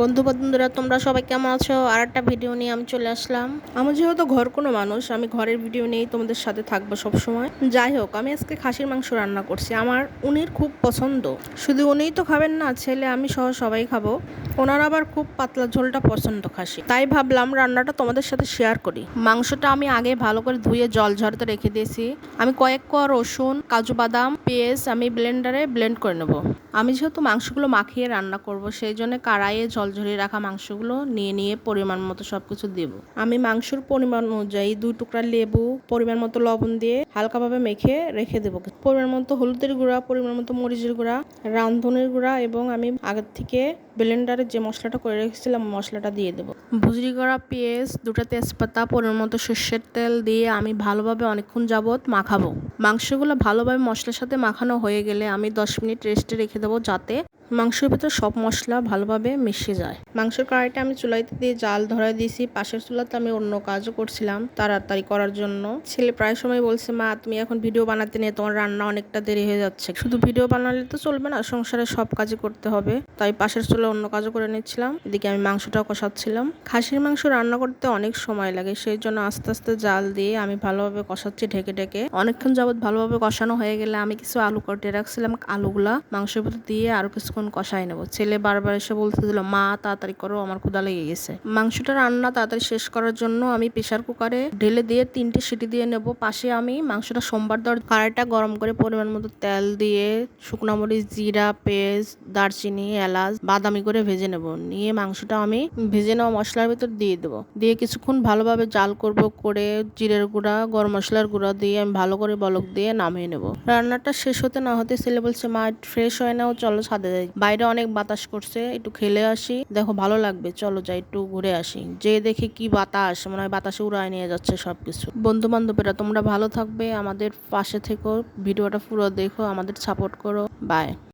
বন্ধু বান্ধবরা তোমরা সবাই কেমন আছো? আর একটা ভিডিও নিয়ে আমি চলে আসলাম। আমি যেহেতু ঘর কোনো মানুষ, আমি ঘরের ভিডিও নিয়েই তোমাদের সাথে থাকব সবসময়। যাই হোক, আমি আজকে খাসির মাংস রান্না করছি। আমার উনির খুব পছন্দ। শুধু উনিই তো খাবেন না, ছেলে, আমি সহ সবাই খাব। ওনার আবার খুব পাতলা ঝোলটা পছন্দ খাসি। তাই ভাবলাম রান্নাটা তোমাদের সাথে শেয়ার করি। মাংসটা আমি আগে ভালো করে ধুয়ে জল ঝরতে রেখে দিয়েছি। আমি কয়েক কোয়া রসুন, কাজু বাদাম, পেঁয়াজ আমি ব্লেন্ডারে ব্লেন্ড করে নেব। আমি যেহেতু মাংসগুলো মাখিয়ে রান্না করব, সেই জন্য কড়াইয়ে জল ঝরিয়ে রাখা মাংসগুলো নিয়ে নিয়ে পরিমাণ মতো সবকিছু দেব। আমি মাংসর পরিমাণ অনুযায়ী দুই টুকরা লেবু, পরিমাণ মতো লবণ দিয়ে হালকাভাবে মেখে রেখে দেবো। পরিমাণ মতো হলুদের গুঁড়া, পরিমাণ মতো মরিচের গুঁড়া, রাঁধুনির গুঁড়া এবং আমি আগের থেকে ব্লেন্ডারে যে মশলাটা করে রেখেছিলাম মশলাটা দিয়ে দেবো। ভুজরি করা পেঁয়াজ, দুটো তেজপাতা, পরিমাণ মতো সর্ষের তেল দিয়ে আমি ভালোভাবে অনেকক্ষণ যাবৎ মাখাবো। মাংসগুলো ভালোভাবে মশলার সাথে মাখানো হয়ে গেলে আমি দশ মিনিট রেস্টে রেখে দেবো যাতে মাংসের ভিতর সব মশলা ভালোভাবে মিশে যায়। মাংসের কড়াইটা আমি চুলাইতে দিয়ে জাল ধরাই দিয়েছি। পাশের চুলাতে আমি অন্য কাজও করছিলাম তাড়াতাড়ি করার জন্য। ছেলে প্রায় সময় বলছে, মা, তুমি এখন ভিডিও বানাতে নিয়ে তোমার রান্না অনেকটা দেরি হয়ে যাচ্ছে। শুধু ভিডিও বানালে তো চলবে না, সংসারে সব কাজই করতে হবে। তাই পাশের চুলে অন্য কাজও করে নিচ্ছিলাম। এদিকে আমি মাংসটাও কষাচ্ছিলাম। খাসির মাংস রান্না করতে অনেক সময় লাগে, সেই জন্য আস্তে আস্তে জাল দিয়ে আমি ভালোভাবে কষাচ্ছি ঢেকে ঢেকে। অনেকক্ষণ যাবৎ ভালোভাবে কষানো হয়ে গেলে আমি কিছু আলু কেটে রাখছিলাম, আলুগুলা মাংসের ভিতর দিয়ে আরও কিছুক্ষণ কষাই নেব। ছেলে বারবার এসে বলতে দিল মা, তাড়াতাড়ি করো, আমার ক্ষুদা লেগে গেছে। মাংসটা রান্না তাড়াতাড়ি শেষ করার জন্য আমি প্রেশার কুকারে ঢেলে দিয়ে তিনটে সিটি দিয়ে নেব। পাশে আমি মাংসটা সোমবার দর কড়াইটা গরম করে পরিমাণ মতো তেল দিয়ে শুকনো মরিচ, জিরা পেঁয়াজ দারচিনি, এলাচ, বাদামি করে ভেজে নেব। নিয়ে মাংসটা আমি ভেজে নেওয়া মশলার ভিতর দিয়ে দেবো। দিয়ে কিছুক্ষণ ভালোভাবে জাল করব করে জিরের গুঁড়া, গরম মশলার গুঁড়া দিয়ে আমি ভালো করে বলক দিয়ে নামিয়ে নেব। রান্নাটা শেষ হতে না হতে ছেলে বলছে, মা ফ্রেশ হয় নাও, চলো ছাদে যাই। বাইরে অনেক বাতাস করছে, একটু খেলে আসি। দেখো, ভালো লাগবে। চলো যাই, একটু ঘুরে আসি। যে দেখি কি বাতাস, মনে হয় বাতাসে উড়ায় নিয়ে যাচ্ছে সবকিছু। বন্ধু বান্ধবেরা তোমরা ভালো থাকবে। আমাদের পাশে থেকো। ভিডিওটা পুরো দেখো। আমাদের সাপোর্ট করো। বাই